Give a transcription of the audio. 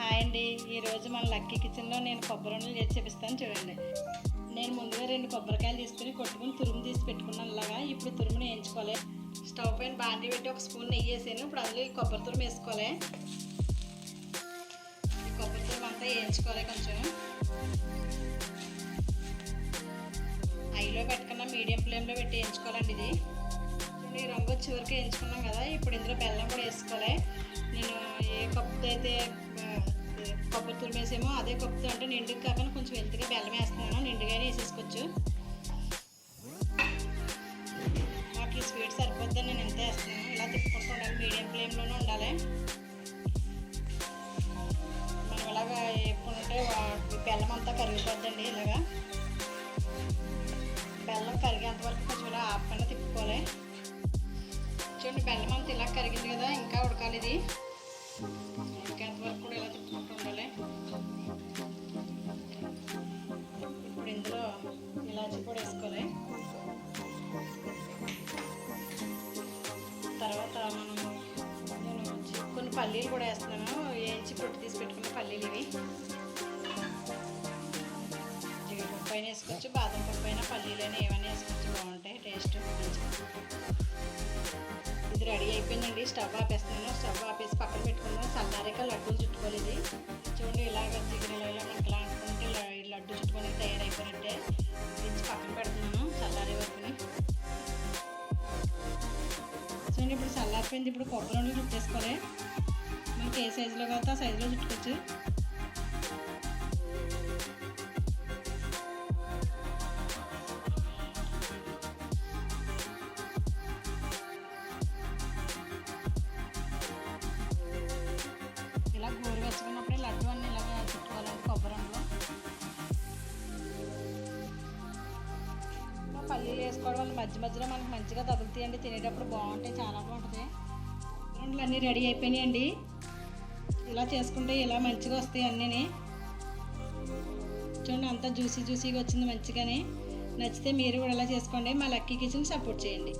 Hi అండి. ఈరోజు మన లక్కీ కిచెన్లో నేను కొబ్బరి ఉండలు చేసి చూపిస్తాను చూడండి. నేను ముందుగా రెండు కొబ్బరికాయలు తీసుకుని కొట్టుకుని తురుము తీసి పెట్టుకున్నాను. అలాగా ఇప్పుడు తురుముని వేయించుకోవాలి. స్టవ్ పైన బాండి పెట్టి ఒక స్పూన్ నెయ్యి వేసాను ఇప్పుడు అందులో ఈ కొబ్బరి తురుము వేసుకోవాలి. ఈ కొబ్బరి తురుము అంతా వేయించుకోవాలి కొంచెం. ఐలో పెట్టకుండా మీడియం ఫ్లేమ్లో పెట్టి వేయించుకోవాలండి ఇది. ఈ రంగు వచ్చే వరకు వేయించుకున్నాం కదా. ఇప్పుడు ఇందులో బెల్లం కూడా వేసుకోవాలి. నేను ఏ కప్పుతో అయితే కొబ్బరి తురిమేసేమో అదే కప్పుతో అంటే నిండుగా కాకుండా కొంచెం వెంతగా బెల్లం వేస్తున్నాను నిండుగానే వేసేసుకోవచ్చు. నాకు స్వీట్ సరిపోద్దని నేను ఎంత వేస్తున్నాను ఇలా తిప్పుకుంటూ ఉండాలి మీడియం ఫ్లేమ్లోనే ఉండాలి. మనం ఇలాగా ఎప్పుడుంటే బెల్లం అంతా కరిగిపోద్దండి ఇలాగా. బెల్లం కరిగేంత వరకు కొంచెం ఇలా ఆపకుండా తిప్పుకోవాలి. చూడండి బెల్లం అంతా ఇలా కరిగింది కదా ఇంకా ఉడకాలి ఇది. వేసుకోవాలి తర్వాత మనం నేను కొన్ని పల్లీలు కూడా వేస్తున్నాను. వేయించి పొట్టు తీసి పెట్టుకున్న పల్లీలు ఇవి. జీడిపప్పు అయినా వేసుకోవచ్చు బాదం పప్పు అయినా పల్లీలు అయినా ఏమైనా వేసుకోవచ్చు బాగుంటాయి టేస్ట్ ఇది రెడీ అయిపోయిందండి. స్టవ్ ఆపేస్తున్నాను. స్టవ్ ఆపేసి పక్కన పెట్టుకుందాం. చల్లారాక లడ్డూలు చుట్టుకోలేదు చూడండి ఇలాగ జిగిరిలో ఇలా చూడండి ఇప్పుడు చల్లారిపోయింది. ఇప్పుడు కొబ్బరి నుండి చుట్టేసుకోవాలి. మనకి ఏ సైజులో కావాలో ఆ సైజులో చుట్టుకోవచ్చు. పల్లీలు వేసుకోవడం వల్ల మధ్య మధ్యలో మనకి మంచిగా తగులుతాయండి. తినేటప్పుడు బాగుంటాయి చాలా బాగుంటుంది ఉండలు అన్నీ రెడీ అయిపోయినాయండి. ఇలా చేసుకుంటే ఇలా మంచిగా వస్తాయి అన్నీ చూడండి అంతా జ్యూసీ జ్యూసీగా వచ్చింది మంచిగానే. నచ్చితే మీరు కూడా ఇలా చేసుకోండి. మా లక్కీ కిచెన్ సపోర్ట్ చేయండి.